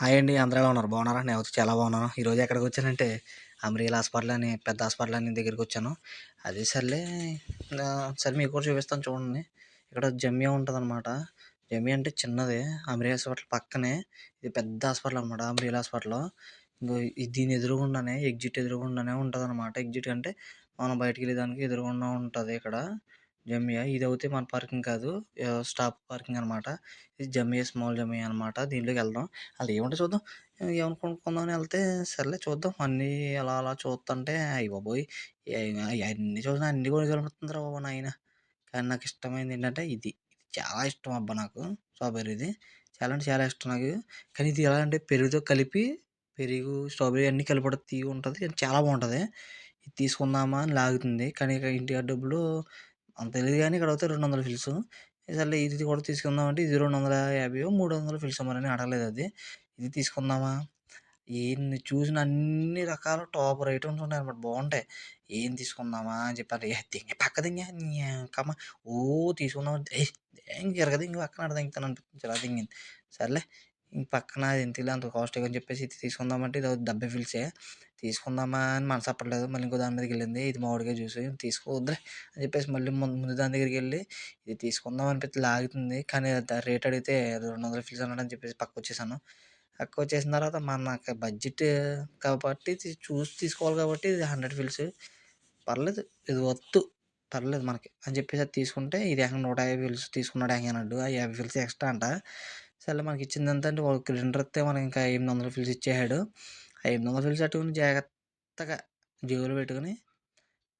Hi అండి అందరూ ఉన్నారు? బాగున్నారా? నేను వచ్చి చాలా బాగున్నాను. ఈరోజు ఎక్కడికి వచ్చానంటే అమరీల్ హాస్పిటల్ అని పెద్ద హాస్పిటల్ అని దగ్గరికి వచ్చాను. అది సర్లే సరే మీకు కూడా చూపిస్తాను చూడండి. ఇక్కడ జమ్యా ఉంటుంది అనమాట జమ్యా అంటే చిన్నది. అమరీ హాస్పిటల్ పక్కనే. ఇది పెద్ద హాస్పిటల్ అనమాట అమరీల్ హాస్పిటల్. ఇంకో దీని ఎదురుగుండానే ఎగ్జిట్ ఎదురుగుండానే ఉంటుంది అనమాట ఎగ్జిట్ అంటే మనం బయటికి వెళ్ళేదానికి ఎదురుగుండా ఉంటుంది ఇక్కడ. జమియా ఇది అయితే మన పార్కింగ్ కాదు. స్టాప్ పార్కింగ్ అనమాట ఇది జమ్మియా స్మాల్ జమియా అనమాట దీంట్లోకి వెళ్దాం. అది ఏముంటే చూద్దాం. ఏమైనా కొనుక్కుందామని వెళ్తే సర్లే చూద్దాం. అన్నీ అలా అలా చూస్తుంటే అయ్యి బాబోయ్ అన్నీ చూసినా అన్నీ కొనుక్కోగలుగుతుందిరా బాబు నాయన. కానీ నాకు ఇష్టమైంది ఏంటంటే ఇది. ఇది చాలా ఇష్టం అబ్బా నాకు. స్ట్రాబెర్రీ ఇది. చాలా అంటే చాలా ఇష్టం నాకు. కానీ ఇది ఎలా అంటే పెరుగుతో కలిపి పెరుగు స్ట్రాబెర్రీ అన్నీ కలిపి తీగి ఉంటుంది. కానీ చాలా బాగుంటుంది. ఇది తీసుకుందామా అని లాగుతుంది. కానీ ఇంటి డబ్బులు అంత తెలియదు కానీ ఇక్కడ అయితే రెండు వందల ఫిల్స్ సర్లే ఇది కూడా తీసుకుందాం అంటే ఇది రెండు వందల యాభై మూడు వందల ఫిల్స్ మరి అని అడగలేదు అది. ఇది తీసుకుందామా? ఎన్ని చూసిన అన్ని రకాల టాపర్ ఐటమ్స్ ఉన్నాయి అనమాట బాగుంటాయి. ఏం తీసుకుందామా అని చెప్పారు ఏ దింగ పక్క దింగ కమ్మ. ఓ తీసుకుందాం ఏం జరగదు ఇంక పక్కన దింగుతాను అనిపించారు అది దింగింది. సర్లే ఇంక పక్కన ఎందుకులే అంత కాస్ట్ అని చెప్పేసి ఇది తీసుకుందామంటే ఇది డెబ్బై ఫిల్సే. తీసుకుందామా అని మనసు అప్పట్లేదు. మళ్ళీ ఇంకో దాని మీదకి వెళ్ళింది ఇది మామిడిగా చూసి తీసుకోవద్దులే అని చెప్పేసి మళ్ళీ ముందు ముందు దాని దగ్గరికి వెళ్ళి ఇది తీసుకుందాం అనిపిస్తే లాగుతుంది. కానీ రేట్ అడిగితే రెండు వందల ఫీజు అన్నాడు అని చెప్పేసి పక్క వచ్చేసాను. పక్క వచ్చేసిన తర్వాత మనకి బడ్జెట్ కాబట్టి చూసి తీసుకోవాలి కాబట్టి ఇది హండ్రెడ్ ఫీల్స్. పర్లేదు ఇది వద్దు పర్లేదు మనకి అని చెప్పేసి అది తీసుకుంటే ఇది ఏకంగా నూట యాభై ఫీల్స్ తీసుకున్నాడు ఏకంగా అన్నాడు. ఆ యాభై ఫీల్స్ ఎక్స్ట్రా అంట. సరే మనకి ఇచ్చింది ఎంత అంటే ఒక గ్రైండర్ వస్తే మనకి ఇంకా ఎనిమిది వందల ఫీల్స్ ఇచ్చేసాడు. ఎనిమిది వందల చట్టుకుని అట్టుకుని జాగ్రత్తగా జేబులో పెట్టుకుని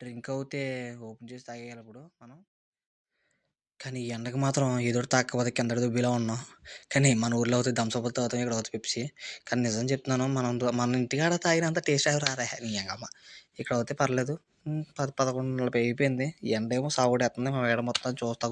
డ్రింక్ అవుతే ఓపెన్ చేసి తాగేయాలి ఇప్పుడు మనం. కానీ ఈ ఎండకి మాత్రం ఏదో తాకపోతే కింద దుబ్బిలా ఉన్నాం. కానీ మన ఊర్లో అయితే థమ్స్అప్ తాగుతాం ఇక్కడ అవుతుంది పెప్సీ. కానీ నిజం చెప్తున్నాను మనం మన ఇంటికాడ తాగినంత టేస్ట్ అవి రారా. నీయంగమ్మ ఇక్కడ అయితే పర్లేదు. పది పదకొండు నలభై అయిపోయింది. ఎండ ఏమో సాగుడేస్తుంది మా వేడ మొత్తం చూస్తా